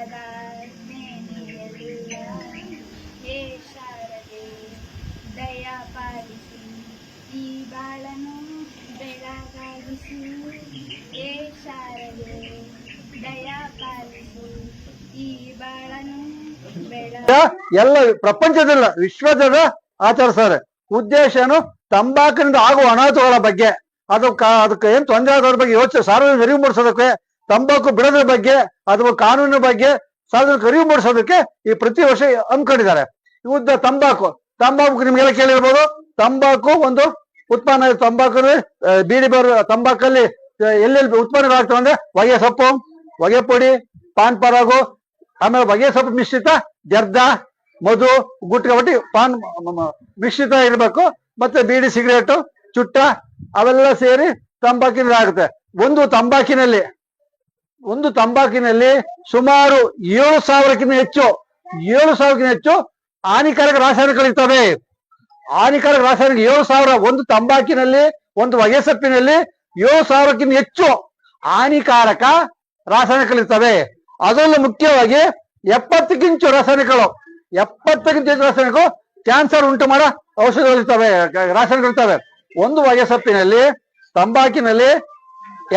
ಈ ಬಾಳನು ಈ ಬಾಳನು ಎಲ್ಲ ಪ್ರಪಂಚದಲ್ಲ ವಿಶ್ವದಲ್ಲ ಆಚರಿಸ್ತಾರೆ ಉದ್ದೇಶನು ತಂಬಾಕಿನಿಂದ ಆಗುವ ಅನಾಹುತಗಳ ಬಗ್ಗೆ. ಅದಕ್ಕೆ ಅದಕ್ಕೆ ಏನು ತೊಂದರೆ ಆಗೋದ್ರ ಬಗ್ಗೆ ಯೋಚನೆ, ಸಾರ್ವಜನಿಕ ಅರಿವು ಮೂಡಿಸೋದಕ್ಕೆ ತಂಬಾಕು ಬಿಡೋದ್ರ ಬಗ್ಗೆ ಅಥವಾ ಕಾನೂನಿನ ಬಗ್ಗೆ ಸಾರ್ವಜನಿಕ ಅರಿವು ಮೂಡಿಸೋದಕ್ಕೆ ಈ ಪ್ರತಿ ವರ್ಷ ಅಂದ್ಕೊಂಡಿದ್ದಾರೆ ಉದ್ದ ತಂಬಾಕು. ತಂಬಾಕು ನಿಮ್ಗೆಲ್ಲ ಕೇಳಿರ್ಬೋದು. ತಂಬಾಕು ಒಂದು ಉತ್ಪನ್ನ. ತಂಬಾಕು ಬೀಡಿ ಬರು ತಂಬಾಕಲ್ಲಿ ಎಲ್ಲೆಲ್ಲಿ ಉತ್ಪನ್ನಗಳಾಗ್ತವೆ ಅಂದ್ರೆ ಹೊಗೆ ಸೊಪ್ಪು, ಹೊಗೆ ಪುಡಿ, ಪಾನ್ ಪರಾಗು, ಆಮೇಲೆ ಹೊಗೆ ಸೊಪ್ಪು ಮಿಶ್ರಿತ ಜರ್ದ, ಮಧು, ಗುಟ್ಕ ಒಟ್ಟಿ ಪಾನ್ ಮಿಶ್ರಿತ ಇರಬೇಕು. ಮತ್ತೆ ಬೀಡಿ, ಸಿಗರೇಟು, ಚುಟ್ಟ, ಅವೆಲ್ಲ ಸೇರಿ ತಂಬಾಕಿನ ಆಗುತ್ತೆ. ಒಂದು ತಂಬಾಕಿನಲ್ಲಿ ಒಂದು ತಂಬಾಕಿನಲ್ಲಿ ಸುಮಾರು ಏಳು ಸಾವಿರಕ್ಕಿಂತ ಹೆಚ್ಚು, ಏಳು ಸಾವಿರಕ್ಕಿಂತ ಹೆಚ್ಚು ಹಾನಿಕಾರಕ ರಾಸಾಯನಿಕಗಳಿರ್ತವೆ ಹಾನಿಕಾರಕ ರಾಸಾಯನಿಕ ಏಳು ಸಾವಿರ ಒಂದು ತಂಬಾಕಿನಲ್ಲಿ, ಒಂದು ವಯಸ್ಸಪ್ಪಿನಲ್ಲಿ ಸೊಪ್ಪಿನಲ್ಲಿ ಏಳು ಸಾವಿರಕ್ಕಿಂತ ಹೆಚ್ಚು ಹಾನಿಕಾರಕ ರಾಸಾಯನಿಕಗಳಿರ್ತವೆ ಅದರಲ್ಲೂ ಮುಖ್ಯವಾಗಿ ಎಪ್ಪತ್ತಕ್ಕಿಂಚು ರಾಸಾಯನಿಕಗಳು, ಎಪ್ಪತ್ತಕ್ಕಿಂತ ಹೆಚ್ಚು ರಾಸಾಯನಿಕ ಕ್ಯಾನ್ಸರ್ ಉಂಟು ಮಾಡೋ ಔಷಧಗಳಿರ್ತವೆ ರಾಸಾಯನಿಕಗಳಿರ್ತವೆ ಒಂದು ವಯಸ್ಸಪ್ಪಿನಲ್ಲಿ ಸೊಪ್ಪಿನಲ್ಲಿ ತಂಬಾಕಿನಲ್ಲಿ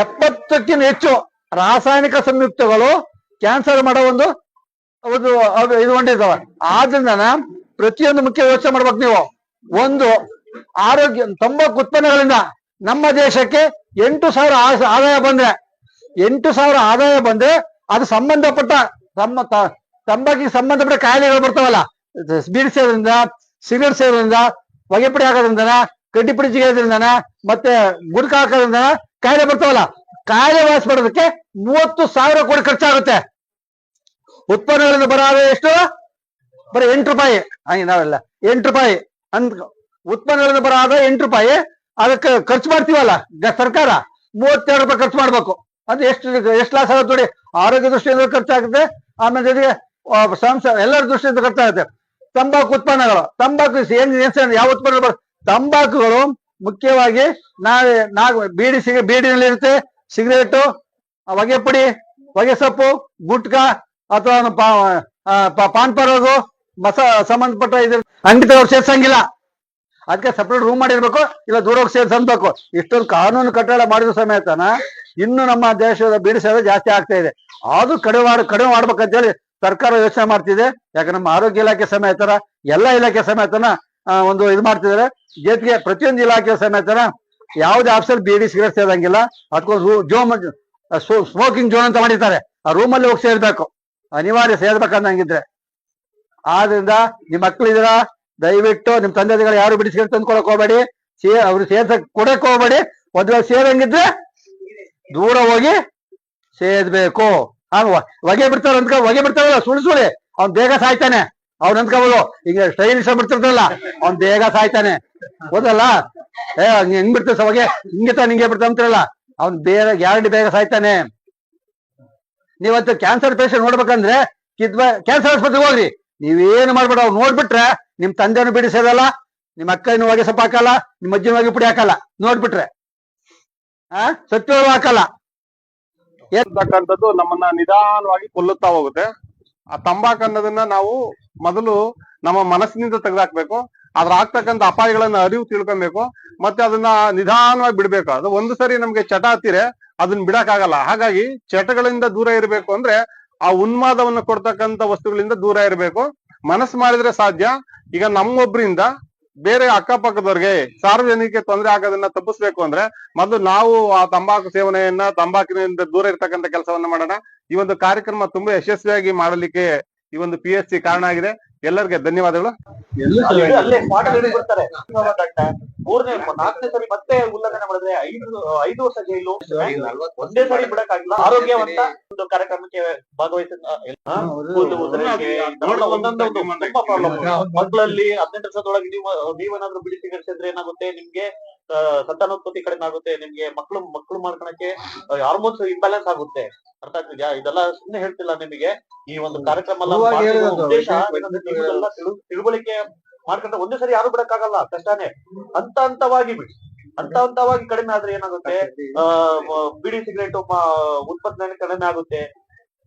ಎಪ್ಪತ್ತಕ್ಕಿಂತ ಹೆಚ್ಚು ರಾಸಾಯನಿಕ ಸಂಯುಕ್ತಗಳು ಕ್ಯಾನ್ಸರ್ ಮಾಡೋ ಒಂದು ಒಂದು ಇದು ಹೊಂದಿದ್ದಾವೆ. ಆದ್ರಿಂದ ಪ್ರತಿಯೊಂದು ಮುಖ್ಯ ವ್ಯವಸ್ಥೆ ಮಾಡ್ಬೇಕು ನೀವು. ಒಂದು, ಆರೋಗ್ಯ, ತಂಬಾಕು ಉತ್ಪನ್ನಗಳಿಂದ ನಮ್ಮ ದೇಶಕ್ಕೆ ಎಂಟು ಸಾವಿರ ಆದಾಯ ಬಂದ್ರೆ, ಎಂಟು ಸಾವಿರ ಆದಾಯ ಬಂದ್ರೆ ಅದು ಸಂಬಂಧಪಟ್ಟ ತಮ್ಮ ತಂಬಾಕಿಗೆ ಸಂಬಂಧಪಟ್ಟ ಕಾಯಿಲೆಗಳು ಬರ್ತಾವಲ್ಲ, ಬೀಡಿ ಸೇರೋದ್ರಿಂದ ಸಿಗರೇಟ್ ಸೇರೋದ್ರಿಂದ ಹೊಗೆಪುಡಿ ಹಾಕೋದ್ರಿಂದ ಕಡ್ಡಿ ಪುಡಿ ಜಿಗೋದ್ರಿಂದ ಮತ್ತೆ ಗುಡ್ಕ ಹಾಕೋದ್ರಿಂದ ಕಾಯಿಲೆ ಬರ್ತಾವಲ್ಲ ಕಾಯಿಲೆ ವಾಸ ಮಾಡೋದಕ್ಕೆ ಮೂವತ್ತು ಸಾವಿರ ಕೋಟಿ ಖರ್ಚಾಗುತ್ತೆ. ಉತ್ಪನ್ನಗಳಿಂದ ಬರೋ ಎಷ್ಟು? ಬರೀ ಎಂಟು ರೂಪಾಯಿ. ಹಂಗೆ ನಾವೆಲ್ಲ ಎಂಟು ರೂಪಾಯಿ. ಅಂತ ಉತ್ಪನ್ನಗಳಿಂದ ಬರೋ ಎಂಟು ರೂಪಾಯಿ. ಅದಕ್ಕೆ ಖರ್ಚು ಮಾಡ್ತೀವಲ್ಲ ಸರ್ಕಾರ? ಮೂವತ್ತೆರಡು ರೂಪಾಯಿ ಖರ್ಚು ಮಾಡ್ಬೇಕು. ಅದು ಎಷ್ಟು ಎಷ್ಟು ಲಾಸ್ ಆಗುತ್ತೆ ನೋಡಿ. ಆರೋಗ್ಯ ದೃಷ್ಟಿಯಿಂದ ಖರ್ಚಾಗುತ್ತೆ. ಆಮೇಲೆ ಜೊತೆಗೆ ಸಂಸ, ಎಲ್ಲರ ದೃಷ್ಟಿಯಿಂದ ಖರ್ಚಾಗುತ್ತೆ. ತಂಬಾಕು ಉತ್ಪನ್ನಗಳು. ತಂಬಾಕು ಏನ್ ಯಾವ ಉತ್ಪನ್ನಗಳು ತಂಬಾಕುಗಳು ಮುಖ್ಯವಾಗಿ ನಾವೇ ನಾವು ಬೀಡಿ ಸಿಗ ಬೀಡಿನಲ್ಲಿ ಇರುತ್ತೆ ಸಿಗರೇಟು ಹೊಗೆ ಪುಡಿ, ಹೊಗೆ ಸೊಪ್ಪು, ಗುಟ್ಕ ಅಥವಾ ಪಾನ್ ಪರೋಗು ಮಸ, ಸಂಬಂಧಪಟ್ಟ ಇದ್ರ ಅಂಗಡಿ ಅವ್ರು ಸೇರ್ಸಂಗಿಲ್ಲ. ಅದಕ್ಕೆ ಸಪ್ರೇಟ್ ರೂಮ್ ಮಾಡಿರ್ಬೇಕು, ಇಲ್ಲ ದೂರ ಹೋಗಿ ಸೇರ್ಸ್ ಇಷ್ಟೊಂದು ಕಾನೂನು ಕಟ್ಟಡ ಮಾಡಿದ ಸಮೇತನ ಇನ್ನು ನಮ್ಮ ದೇಶದ ಬೀಡಿಸೋದು ಜಾಸ್ತಿ ಆಗ್ತಾ ಇದೆ. ಅದು ಕಡಿಮೆ ಮಾಡ ಕಡಿಮೆ ಮಾಡ್ಬೇಕಂತೇಳಿ ಸರ್ಕಾರ ಯೋಚನೆ ಮಾಡ್ತಿದೆ. ಯಾಕೆ ನಮ್ಮ ಆರೋಗ್ಯ ಇಲಾಖೆ ಸಮೇತನ, ಎಲ್ಲ ಇಲಾಖೆ ಸಮೇತನ ಒಂದು ಇದು ಮಾಡ್ತಿದ್ದಾರೆ. ಜೊತೆಗೆ ಪ್ರತಿಯೊಂದು ಇಲಾಖೆ ಸಮೇತನ ಯಾವುದೇ ಆಫೀಸರ್ ಬೀಡಿ ಸಿಗರೇಟ್ ಸೇದಂಗಿಲ್ಲ. ಅದಕ್ಕೊಂದು ಜೋಮ್ ಸ್ಮೋಕಿಂಗ್ ಜೋನ್ ಅಂತ ಮಾಡಿರ್ತಾರೆ. ಆ ರೂಮಲ್ಲಿ ಹೋಗಿ ಸೇರ್ಬೇಕು. ಅನಿವಾರ್ಯ ಸೇರ್ಬೇಕಂದಂಗಿದ್ರೆ. ಆದ್ರಿಂದ ನಿಮ್ ಮಕ್ಳಿದ್ರ, ದಯವಿಟ್ಟು ನಿಮ್ ತಂದೆ ತಾಯಿಗಳು ಯಾರು ಬಿಡಿಸ್ಕೊಂಡು ತಂದ್ಕೊಳಕ್ ಹೋಗ್ಬೇಡಿ. ಸೇ ಅವ್ರು ಸೇರ್ಸಕ್ ಕೊಡಕ್ ಹೋಗ್ಬೇಡಿ. ಒಂದ್ ಸೇರಂಗಿದ್ರೆ ದೂರ ಹೋಗಿ ಸೇದ್ಬೇಕು. ಹಂಗ ಹೊಗೆ ಬಿಡ್ತಾರ ಅಂತ ಹೊಗೆ ಬಿಡ್ತಾರಲ್ಲ ಸುಳ್ ಸುಳಿ ಅವ್ನ್ ಬೇಗ ಸಾಯ್ತಾನೆ. ಅವ್ನ ಅಂದ್ಕೋಬೋದು ಈಗ ಸ್ಟೈಲಿಶ್ ಬಿಡ್ತಿರ್ತಾರಲ್ಲ. ಅವ್ನ್ ಬೇಗ ಸಾಯ್ತಾನೆ. ಹೌದಲ್ಲ ಏ ಹಂಗ್ ಬಿಡ್ತೇವೆ ಸವಾಗೆ ಹಿಂಗೆ ತಾನ ಹಿಂಗೆ ಬಿಡ್ತಾ ಅಂತಾರಲ್ಲ? ಅವ್ನ್ ಬೇರೆ ಗ್ಯಾರಂಟಿ ಬೇಗ ಸಾಯ್ತಾನೆ. ನೀವತ್ತು ಕ್ಯಾನ್ಸರ್ ಪೇಷಂಟ್ ನೋಡ್ಬೇಕಂದ್ರೆ ಕಿದ್ವ ಕ್ಯಾನ್ಸರ್ ಆಸ್ಪತ್ರೆಗೆ ಹೋಗ್ರಿ. ನೀವೇನು ಮಾಡ್ಬೇಡ ಅವ್ರು ನೋಡ್ಬಿಟ್ರೆ ನಿಮ್ ತಂದೆನು ಬಿಡಿಸೋದಲ್ಲ, ನಿಮ್ ಅಕ್ಕನೂ ಹೊಗೆ ಸೊಪ್ಪು ಹಾಕಲ್ಲ, ನಿಮ್ ಅಜ್ಜಿನ ಹೊಗೆ ಪುಡಿ ಹಾಕಲ್ಲ, ನೋಡ್ಬಿಟ್ರೆ. ಆ? ಸತ್ಯ ಹಾಕಲ್ಲ. ಏನ್ತಕ್ಕಂಥದ್ದು ನಮ್ಮನ್ನ ನಿಧಾನವಾಗಿ ಕೊಲ್ಲುತ್ತಾ ಹೋಗುತ್ತೆ. ಆ ತಂಬಾಕು ಅನ್ನೋದನ್ನ ನಾವು ಮೊದಲು ನಮ್ಮ ಮನಸ್ಸಿನಿಂದ ತೆಗೆದಾಕ್ಬೇಕು. ಅದ್ರ ಆಗ್ತಕ್ಕಂತ ಅಪಾಯಗಳನ್ನ ಅರಿವು ತಿಳ್ಕೊಬೇಕು, ಮತ್ತೆ ಅದನ್ನ ನಿಧಾನವಾಗಿ ಬಿಡ್ಬೇಕು. ಅದು ಒಂದು ಸರಿ ನಮ್ಗೆ ಚಟ ಹತ್ತಿರೆ ಅದನ್ನ ಬಿಡಕ್ಕಾಗಲ್ಲ. ಹಾಗಾಗಿ ಚಟಗಳಿಂದ ದೂರ ಇರಬೇಕು ಅಂದ್ರೆ ಆ ಉನ್ಮಾದವನ್ನು ಕೊಡ್ತಕ್ಕಂತ ವಸ್ತುಗಳಿಂದ ದೂರ ಇರಬೇಕು. ಮನಸ್ಸು ಮಾಡಿದ್ರೆ ಸಾಧ್ಯ. ಈಗ ನಮ್ಮೊಬ್ಬರಿಂದ ಬೇರೆ ಅಕ್ಕಪಕ್ಕದವ್ರಿಗೆ ಸಾರ್ವಜನಿಕ ತೊಂದರೆ ಆಗೋದನ್ನ ತಪ್ಪಿಸ್ಬೇಕು ಅಂದ್ರೆ ಮೊದಲು ನಾವು ಆ ತಂಬಾಕು ಸೇವನೆಯನ್ನ, ತಂಬಾಕಿನಿಂದ ದೂರ ಇರ್ತಕ್ಕಂಥ ಕೆಲಸವನ್ನ ಮಾಡೋಣ. ಈ ಒಂದು ಕಾರ್ಯಕ್ರಮ ತುಂಬಾ ಯಶಸ್ವಿಯಾಗಿ ಮಾಡಲಿಕ್ಕೆ ಈ ಒಂದು ಪಿ ಕಾರಣ ಆಗಿದೆ. ಎಲ್ಲರಿಗೆ ಧನ್ಯವಾದಗಳು. ಮೂರನೇ ನಾಲ್ಕನೇ ಸರಿ ಮತ್ತೆ ಉಲ್ಲಂಘನೆ ಮಾಡಿದ್ರೆ ಐದು ಐದು ವರ್ಷ ಜೈಲು. ಒಂದೇ ಸರಿ ಬಿಡಕ್ಕಾಗಿಲ್ಲ. ಆರೋಗ್ಯವಂತ ಒಂದು ಕಾರ್ಯಕ್ರಮಕ್ಕೆ ಭಾಗವಹಿಸಿದ ಮಕ್ಕಳಲ್ಲಿ ಹದಿನೆಂಟು ವರ್ಷದೊಳಗೆ ನೀವು ನೀವೇನಾದ್ರೂ ಬಿಡಿ ಸಿಗರಿಸಿದ್ರೆ ಏನಾಗುತ್ತೆ? ನಿಮ್ಗೆ ಸಂತಾನೋತ್ಪತ್ತಿ ಕಡಿಮೆ ಆಗುತ್ತೆ. ನಿಮ್ಗೆ ಮಕ್ಕಳು ಮಕ್ಕಳು ಮಾಡ್ಕೊಳಕ್ಕೆ ಹಾರ್ಮೋನ್ಸ್ ಇಂಬ್ಯಾಲೆನ್ಸ್ ಆಗುತ್ತೆ. ಅರ್ಥ ಆಗ್ತಿದ್ಯಾ? ಇದೆಲ್ಲ ಸುಮ್ನೆ ಹೇಳ್ತಿಲ್ಲ ನಿಮಗೆ. ಈ ಒಂದು ಕಾರ್ಯಕ್ರಮ. ಉದ್ದೇಶ ತಿಳು- ತಿಳುವಳಿಕೆ ಮಾಡ್ಕೊಂಡ್ರೆ ಒಂದೇ ಸರಿ ಯಾರು ಬಿಡಕ್ಕಾಗಲ್ಲ, ಕಷ್ಟನೇ. ಹಂತ ಹಂತವಾಗಿ ಬಿಡಿ. ಹಂತ ಹಂತವಾಗಿ ಕಡಿಮೆ ಆದ್ರೆ ಏನಾಗುತ್ತೆ? ಬೀಡಿ ಸಿಗರೇಟ್ ಉತ್ಪಾದನೆ ಕಡಿಮೆ ಆಗುತ್ತೆ.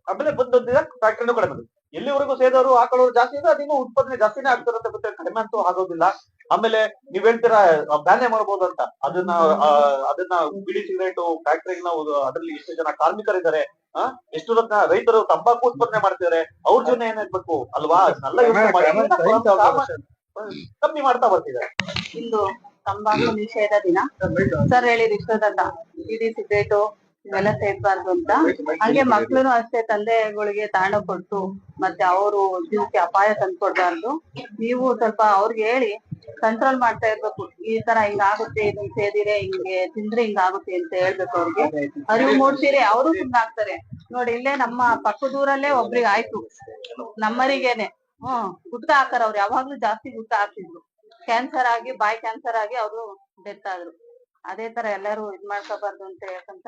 ಆಮೇಲೆ ಬಂದೊಂದಿನ ಫ್ಯಾಕ್ಟ್ರಿನೂ ಕಡಿಮೆ ಆಗುತ್ತೆ. ಎಲ್ಲಿವರೆಗೂ ಸೇದವರು ಆಕಳವರು ಜಾಸ್ತಿ ಇದೆ ಅದಿನ್ನೂ ಉತ್ಪಾದನೆ ಜಾಸ್ತಿನೇ ಆಗ್ತಿರುತ್ತೆ ಮತ್ತೆ ಕಡಿಮೆ ಅಂತೂ ಆಗೋದಿಲ್ಲ. ಆಮೇಲೆ ನೀವ್ ಹೇಳ್ತೀರಾ ಬ್ಯಾನೆ ಮಾಡ್ಬೋದು ಅಂತ. ಅದನ್ನ ಆ, ಅದನ್ನ ಬಿಡಿ ಸಿಗರೇಟ್ ಫ್ಯಾಕ್ಟರಿನ ಅದ್ರಲ್ಲಿ ಎಷ್ಟು ಜನ ಕಾರ್ಮಿಕರಿದ್ದಾರೆ ಎಷ್ಟು ಜನ ರೈತರು ತಂಬಾಕು ಉತ್ಪಾದನೆ ಮಾಡ್ತಿದ್ದಾರೆ ಅವ್ರ ಜೀವನ ಏನಿರ್ಬೇಕು ಅಲ್ವಾ? ಕಮ್ಮಿ ಮಾಡ್ತಾ ಬರ್ತಿದ್ದಾರೆ ಇಂದು ತಂಬಾಕು ನಿಷೇಧ ದಿನ. ಸರ್ ಹೇಳಿದ ಇಷ್ಟೊತ್ತ ಬಿಡಿ ಸಿಗರೇಟು ಇವೆಲ್ಲ ಸೇರ್ಬಾರ್ದು ಅಂತ. ಹಂಗೆ ಮಕ್ಳುನು ಅಷ್ಟೇ ತಂದೆಗಳಿಗೆ ತಾಣ ಕೊಟ್ಟು ಮತ್ತೆ ಅವರು ಜೀವಕ್ಕೆ ಅಪಾಯ ತಂದ್ಕೊಡ್ಬಾರ್ದು. ನೀವು ಸ್ವಲ್ಪ ಅವ್ರಿಗೆ ಹೇಳಿ ಕಂಟ್ರೋಲ್ ಮಾಡ್ತಾ ಇರ್ಬೇಕು. ಈ ತರ ಹಿಂಗಾಗುತ್ತೆ ಇದನ್ನ ಸೇದಿರೆ ಹಿಂಗೆ, ತಿಂದ್ರೆ ಹಿಂಗಾಗುತ್ತೆ ಅಂತ ಹೇಳ್ಬೇಕು ಅವ್ರಿಗೆ. ಅರಿವು ಮೂಡ್ಸಿರಿ ಅವರು ಸುಮ್ನಾಗ್ತಾರೆ ನೋಡಿ, ಇಲ್ಲೇ ನಮ್ಮ ಪಕ್ಕದೂರಲ್ಲೇ ಒಬ್ರಿಗೆ ಆಯ್ತು. ನಮ್ಮರಿಗೇನೆ. ಹ್ಮ್ ಗುಟ್ಕ ಹಾಕಾರ ಅವ್ರು. ಯಾವಾಗ್ಲೂ ಜಾಸ್ತಿ ಗುಟ್ಕ ಹಾಕ್ತಿದ್ರು. ಕ್ಯಾನ್ಸರ್ ಆಗಿ, ಬಾಯ್ ಕ್ಯಾನ್ಸರ್ ಆಗಿ ಅವರು ಡೆತ್ ಆದ್ರು ಅದೇ ತರ ಎಲ್ಲರೂ ಇದ್ ಮಾಡ್ಕೋಬಾರ್ದು ಅಂತ ಹೇಳ್ಕಂತ